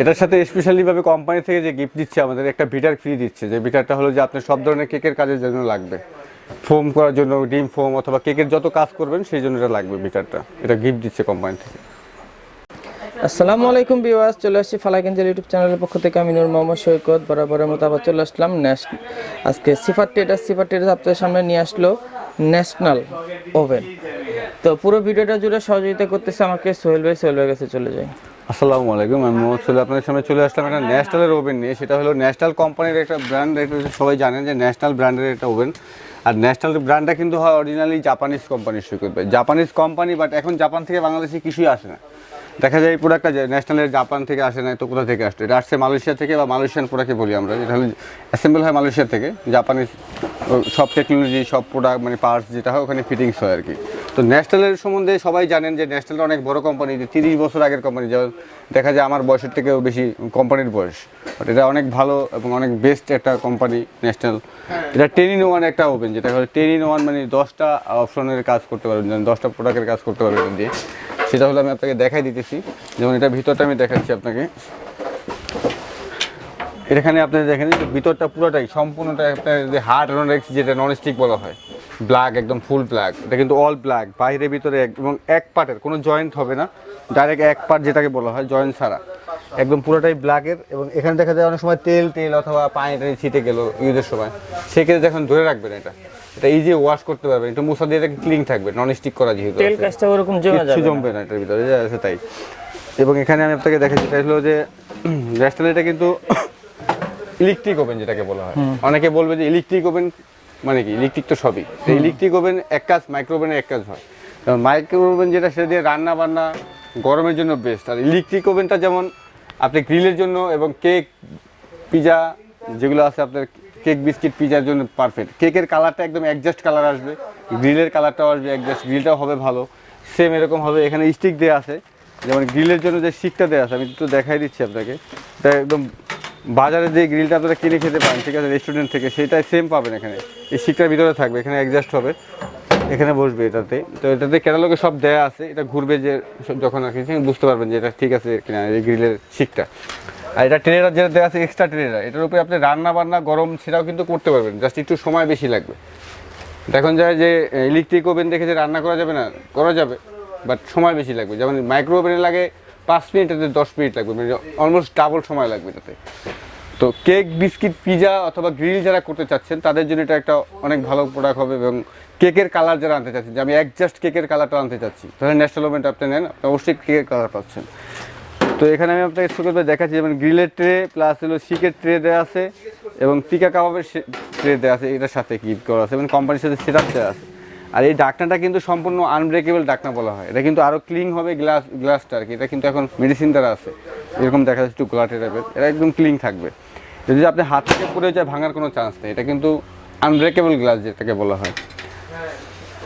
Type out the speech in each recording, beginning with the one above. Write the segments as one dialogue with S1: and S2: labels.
S1: এটার সাথে স্পেশালি ভাবে কোম্পানি থেকে যে গিফট দিচ্ছে আমাদের, একটা বিটার ফ্রি দিচ্ছে। যে বিটারটা হলো যে আপনার সব ধরনের কেকের কাজের জন্য লাগবে। ফোম করার জন্য, ডিম ফোম অথবা কেকের যত কাজ করবেন, সেই জন্য এটা লাগবে বিটারটা এটা গিফট দিচ্ছে কোম্পানি থেকে।
S2: আসসালামু আলাইকুম বিওয়াস চলে আসছি ফালাকেঞ্জেল ইউটিউব চ্যানেলের পক্ষ থেকে। আমি নূর মোহাম্মদ সৈকত, বরাবরের মতো আবার চলে আসলাম ন্যাশ আজকে সিফার ট্রেডার সিফার ট্রেডার আপনাদের সামনে নিয়ে আসলো ন্যাশনাল ওভেন তো পুরো ভিডিওটা জুড়ে সহযোগিতা করতেছে আমাকে সোহেল ভাই সোহেল ভাই কাছে চলে যাই।
S1: আসসালামু আলাইকুম, আমি মোহাম্মদ সোহেল, আপনাদের সামনে চলে আসলাম একটা ন্যাশনালের ওভেন নিয়ে, সেটা হলো ন্যাশনাল কোম্পানির একটা ব্র্যান্ড এটা সবাই জানেন যে ন্যাশনাল ব্র্যান্ডের একটা ওভেন। আর ন্যাশনাল ব্র্যান্ডটা কিন্তু হয় অরিজিনালি জাপানিজ কোম্পানির শুরু করবে জাপানিজ কোম্পানি বাট এখন জাপান থেকে বাংলাদেশে কিছুই আসে না। দেখা যায় প্রোডাক্টটা যে ন্যাশনালের জাপান থেকে আসে না, তো কোথা থেকে আসছে? এটা আসছে মালয়েশিয়া থেকে বা মালয়েশিয়ান প্রোডাক্টে বলি আমরা, এটা হলো অ্যাসেম্বল হয় মালয়েশিয়া থেকে। জাপানিজ সব টেকনোলজি সব প্রোডাক্ট মানে পার্টস যেটা হয়, ওখানে ফিটিংস হয় আর কি। তো ন্যাশনালের সম্বন্ধে সবাই জানেন যে ন্যাশনাল অনেক বড় কোম্পানি যে তিরিশ বছর আগের কোম্পানি যেমন দেখা যায় আমার বয়সের থেকেও বেশি কোম্পানির বয়স। বাট এটা অনেক ভালো এবং অনেক বেস্ট একটা কোম্পানি ন্যাশনাল। এটা টেন ইন ওয়ান একটা ওপেন যেটা হলো টেন ইন ওয়ান মানে দশটা অপশনের কাজ করতে পারবেন যেমন দশটা প্রোডাক্টের কাজ করতে পারবেন দিয়ে। সেটা হলো আমি আপনাকে দেখাই দিতেছি। যেমন এটা ভিতরটা আমি দেখাচ্ছি আপনাকে। এখানে আপনি দেখেন যে ভিতরটা পুরোটাই সম্পূর্ণটা আপনার যে হার্ড রনেক্স যেটা নন স্টিক বলা হয়। ব্ল্যাক একদম ফুল ব্ল্যাক এটা কিন্তু অল ব্ল্যাক বাইরে ভিতরে এবং এক পার্টের কোনো জয়েন্ট হবে না। ডাইরেক্ট এক পার্ট যেটাকে বলা হয় জয়েন্ট ছাড়া। একদম পুরোটাই ব্ল্যাকের এবং এখানে দেখা যায় অনেক সময় তেল তেল অথবা পানি টানি ছিটে গেল ইউজের সময়। সেক্ষেত্রে যখন ধরে রাখবেন এটা এটা ইজি ওয়াশ করতে পারবেন। একটু মুসা দিয়ে এটা ক্লিন থাকবে নন স্টিক করা যেহেতু
S2: তেল। কাজটা ওরকম জমে যাবে
S1: জমবে না এটার ভিতরে যা আছে তাই। এবং এখানে আমি আপনাকে দেখাচ্ছি এটা হলো যে রেস্টাল এটা কিন্তু ইলেকট্রিক ওভেন যেটাকে বলা হয়। অনেকে বলবে যে ইলেকট্রিক ওভেন মানে কি ইলেকট্রিক তো সবই। ইলেকট্রিক ওভেন এক কাজ মাইক্রো ওভেনের এক কাজ হয়। মাইক্রো ওভেন যেটা সেটা দিয়ে রান্না বান্না গরমের জন্য বেস্ট আর ইলেকট্রিক ওভেনটা যেমন আপনি গ্রিলের জন্য এবং কেক পিজা যেগুলো আছে আপনার কেক বিস্কিট পিজার জন্য পারফেক্ট কেকের কালারটা একদম অ্যাডজাস্ট কালার আসবে গ্রিলের কালারটাও আসবে অ্যাডজাস্ট গ্রিলটাও হবে ভালো। সেম এরকম হবে এখানে স্টিক দেওয়া আছে। যেমন গ্রিলের জন্য যে শিকটা দেওয়া আছে আমি একটু দেখাই দিচ্ছি আপনাকে। এটা একদম বাজারে যে গ্রিলটা আপনারা কিনে খেতে পারেন ঠিক আছে রেস্টুরেন্ট থেকে, সেটাই সেম পাবেন এখানে। এই শিকটার ভিতরে থাকবে, এখানে অ্যাডজাস্ট হবে। এখানে বসবে এটাতে। তো এটাতে ক্যাটালগে সব দেয়া আছে, এটা ঘুরবে যে যখন আর কি বুঝতে পারবেন যে এটা ঠিক আছে কিনা, এই গ্রিলের শিকটা আর এটা ট্রেনার যেটা দেওয়া আছে এক্সট্রা ট্রেনার এটার উপরে আপনি রান্না বান্না গরম, সেটাও কিন্তু করতে পারবেন জাস্ট একটু সময় বেশি লাগবে। এখন যায় যে ইলেকট্রিক ওভেন দেখে যে রান্না করা যাবে না, করা যাবে বাট সময় বেশি লাগবে। যেমন মাইক্রো ওভেনে লাগে পাঁচ মিনিট এতে দশ মিনিট লাগবে মানে অলমোস্ট ডাবল সময় লাগবে এটাতে। তো কেক, বিস্কিট, পিজা অথবা গ্রিল যারা করতে চাচ্ছেন, তাদের জন্য এটা একটা অনেক ভালো প্রোডাক্ট হবে এবং কেকের কালার যারা আনতে চাচ্ছেন, যে আমি একজাস্ট কেকের কালারটা আনতে চাচ্ছি তাহলে ন্যাশনাল ওভেনটা আপনি নেন, আপনি অবশ্যই কেকের কালার পাচ্ছেন। তো এখানে আমি আপনাকে শুরু করে দেখাচ্ছি, যেমন গ্রিলের ট্রে প্লাস হলো শিকের ট্রে দেওয়া আছে, এবং টিকা কাবাবের ট্রে দেওয়া আছে, এটার সাথে কি করা আছে, এবং কোম্পানির সাথে সেট দেওয়া আছে। আর এই ডাকনাটা কিন্তু সম্পূর্ণ আনব্রেকেবল ডাকনা বলা হয়। এটা কিন্তু আরও ক্লিন হবে গ্লাস গ্লাসটা আর কি। এটা কিন্তু এখন মেডিসিন দ্বারা আছে। এরকম দেখা যাচ্ছে একটু গোলাটে টাইপের এটা একদম ক্লিন থাকবে। যদি আপনি হাত থেকে পড়ে যায়, ভাঙার কোনো চান্স নেই। এটা কিন্তু আনব্রেকেবল গ্লাস যেটাকে বলা হয়।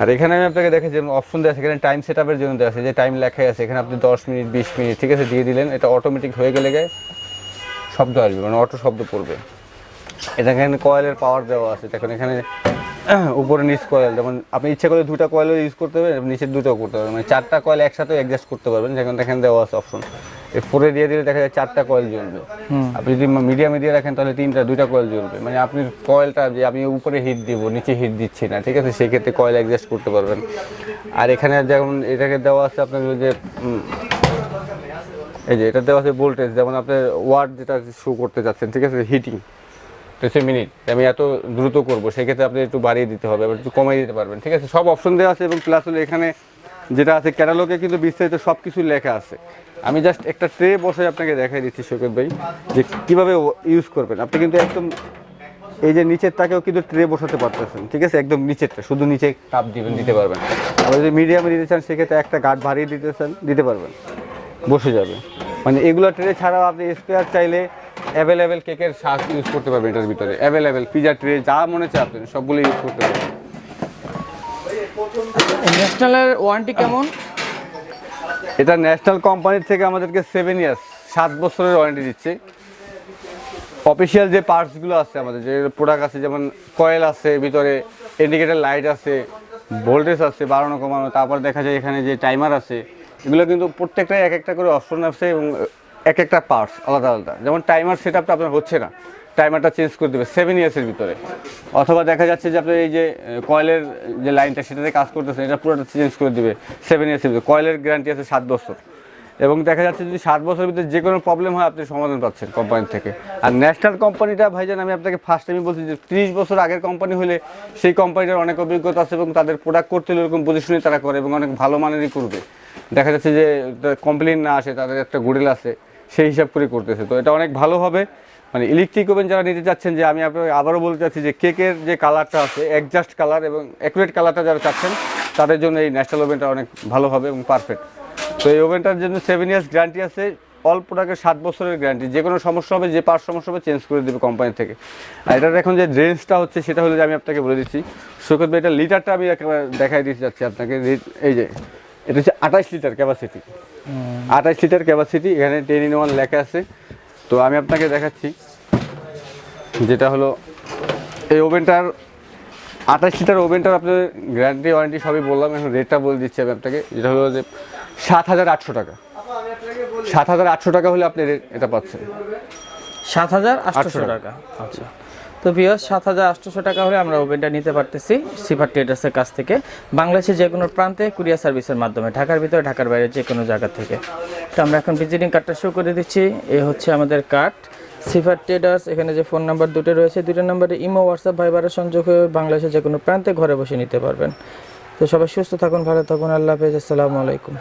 S1: আর এখানে আমি আপনাকে দেখে যে অপশন দেওয়া আছে। এখানে টাইম সেট আপের জন্য দেওয়া আছে। যে টাইম লেখাই আছে। এখানে আপনি দশ মিনিট, বিশ মিনিট, ঠিক আছে, দিয়ে দিলেন। এটা অটোমেটিক হয়ে গেলে গে শব্দ আসবে। মানে অটো শব্দ পড়বে। এটা এখানে কয়েলের পাওয়ার দেওয়া আছে। দেখুন, এখানে উপরে নিচ কয়েল যেমন আপনি ইচ্ছা করে দুটা কয়েলও ইউজ করতে পারবেন নিচের দুটাও করতে পারবেন মানে চারটা কয়েল একসাথে অ্যাডজাস্ট করতে পারবেন যেখানে এখানে দেওয়া আছে অপশন ফোরে দিয়ে দিলে দেখা যায় চারটা কয়েল জ্বলবে। আপনি যদি মিডিয়ামে দিয়ে রাখেন তাহলে তিনটা দুইটা কয়েল জ্বলবে। মানে আপনি কয়েলটা যে আমি উপরে হিট দিব নিচে হিট দিচ্ছি না ঠিক আছে? সেক্ষেত্রে কয়েল অ্যাডজাস্ট করতে পারবেন। আর এখানে যেমন এটাকে দেওয়া আছে আপনার যে এই যে এটা দেওয়া আছে ভোল্টেজ যেমন আপনার ওয়াট যেটা শো করতে যাচ্ছেন ঠিক আছে? হিটিং হচ্ছে মিনিট। আমি এত দ্রুত করব, সেক্ষেত্রে আপনি একটু বাড়িয়ে দিতে হবে, আবার একটু কমিয়ে দিতে পারবেন। ঠিক আছে? সব অপশন দেওয়া আছে এবং প্লাস হলো এখানে যেটা আছে ক্যাটালগে কিন্তু বিস্তারিত সব কিছু লেখা আছে। আমি জাস্ট একটা ট্রে বসে আপনাকে দেখাই দিচ্ছি শোকেত ভাই, যে কীভাবে ইউজ করবেন। আপনি কিন্তু একদম এই যে নিচের তাকেও কিন্তু ট্রে বসাতে পারতেছেন, ঠিক আছে? একদম নিচেরটা, শুধু নিচে কাপ দিবেন, দিতে পারবেন। আবার যদি মিডিয়ামে দিতে চান, সেক্ষেত্রে একটা গাঢ় ভারিয়ে দিতে চান, দিতে পারবেন। বসে যাবে। মানে এগুলো ট্রে ছাড়াও আপনি স্পেয়ার চাইলে অ্যাভেলেবেল কেকের শ্বাস ইউজ করতে পারবেন এটার ভিতরে। অ্যাভেলেবেল পিজা ট্রে যা মনে চায় আপনি সবগুলো ইউজ করতে পারবেন।
S2: ন্যাশনালের ওয়ারেন্টি কেমন?
S1: এটা ন্যাশনাল কোম্পানির থেকে আমাদেরকে সেভেন ইয়ার্স সাত বছরের ওয়ারেন্টি দিচ্ছে। অফিসিয়াল যে পার্টসগুলো আছে আমাদের যে প্রোডাক্ট আছে যেমন কয়েল আছে ভিতরে ইন্ডিকেটার লাইট আছে ভোল্টেজ আছে বাড়ানো কমানো তারপর দেখা যায় এখানে যে টাইমার আছে এগুলো কিন্তু প্রত্যেকটাই এক একটা করে অপশন আছে এবং এক একটা পার্টস আলাদা আলাদা। যেমন টাইমার সেট আপটা আপনার হচ্ছে না। টাইমারটা চেঞ্জ করে দেবে সেভেন ইয়ার্সের ভিতরে। অথবা দেখা যাচ্ছে যে আপনার এই যে কয়েলের যে লাইনটা সেটাতে কাজ করতেছে এটা পুরোটা চেঞ্জ করে দেবে সেভেন ইয়ার্সের ভিতরে। কয়েলের গ্যারান্টি আছে সাত বছর। এবং দেখা যাচ্ছে যদি সাত বছরের ভিতরে যে কোনো প্রবলেম হয়, আপনি সমাধান পাচ্ছেন কোম্পানি থেকে। আর ন্যাশনাল কোম্পানিটা ভাইজান, আমি আপনাকে ফার্স্ট টাইমই বলছি যে ত্রিশ বছর আগের কোম্পানি হলে সেই কোম্পানিটার অনেক অভিজ্ঞতা আছে এবং তাদের প্রোডাক্ট করতে হলে এরকম পজিশনে তারা করে এবং অনেক ভালো মানেরই করবে। দেখা যাচ্ছে যে কমপ্লেন না আসে, তাদের একটা গুডেল আছে। সেই হিসাব করে করতেছে। তো এটা অনেক ভালো হবে। মানে ইলেকট্রিক ওভেন যারা নিতে চাচ্ছেন যে আমি আপনাকে আবারও বলতে চাচ্ছি যে কেকের যে কালারটা আছে অ্যাডজাস্ট কালার এবং অ্যাকুরেট কালারটা যারা চাচ্ছেন, তাদের জন্য এই ন্যাশনাল ওভেনটা অনেক ভালো হবে এবং পারফেক্ট তো এই ওভেনটার জন্য সেভেন ইয়ার্স গ্যারান্টি আছে। অল প্রোডাক্টের সাত বছরের গ্যারান্টি যে কোনো সমস্যা হবে, যে পার্ট সমস্যা হবে চেঞ্জ করে দেবে কোম্পানি থেকে। আর এটার এখন যে রেঞ্জটা হচ্ছে, সেটা হলো যে আমি আপনাকে বলে দিচ্ছি। সৈকত ভাই, এটা লিটারটা আমি একেবারে দেখাই দিতে যাচ্ছি আপনাকে। এই যে এটা হচ্ছে আঠাশ লিটার ক্যাপাসিটি আঠাশ লিটার ক্যাপাসিটি এখানে টেন ইন ওয়ান লেখা আছে। তো আমি আপনাকে দেখাচ্ছি যেটা হলো এই ওভেনটার আঠাশ লিটার ওভেনটার আপনার গ্যারান্টি ওয়ারেন্টি সবই বললাম এখন রেটটা বলে দিচ্ছি আমি আপনাকে যেটা হলো যে সাত হাজার আটশো টাকা। সাত হাজার আটশো টাকা হলে আপনি রে- এটা পাচ্ছেন।
S2: সাত হাজার
S1: আটশো
S2: টাকা। আচ্ছা। তো বিয়স সাত হাজার আটশোশো টাকা হলে আমরা ওভেনটা নিতে পারতেছি সিফার ট্রেডার্সের কাছ থেকে। বাংলাদেশের যে কোনো প্রান্তে কুরিয়ার সার্ভিসের মাধ্যমে, ঢাকার ভিতরে, ঢাকার বাইরে যে কোনো জায়গা থেকে। তো আমরা এখন ভিজিটিং কার্ডটা শো করে দিচ্ছি। এ হচ্ছে আমাদের কার্ড সিফার ট্রেডার্স এখানে যে ফোন নাম্বার দুটো রয়েছে, দুটো নাম্বারে ইমো হোয়াটসঅ্যাপ ভাইবারের সংযোগ হয়ে বাংলাদেশের যে কোনো প্রান্তে ঘরে বসে নিতে পারবেন। তো সবাই সুস্থ থাকুন, ভালো থাকুন, আল্লাহ হাফেজ, আসসালামু আলাইকুম।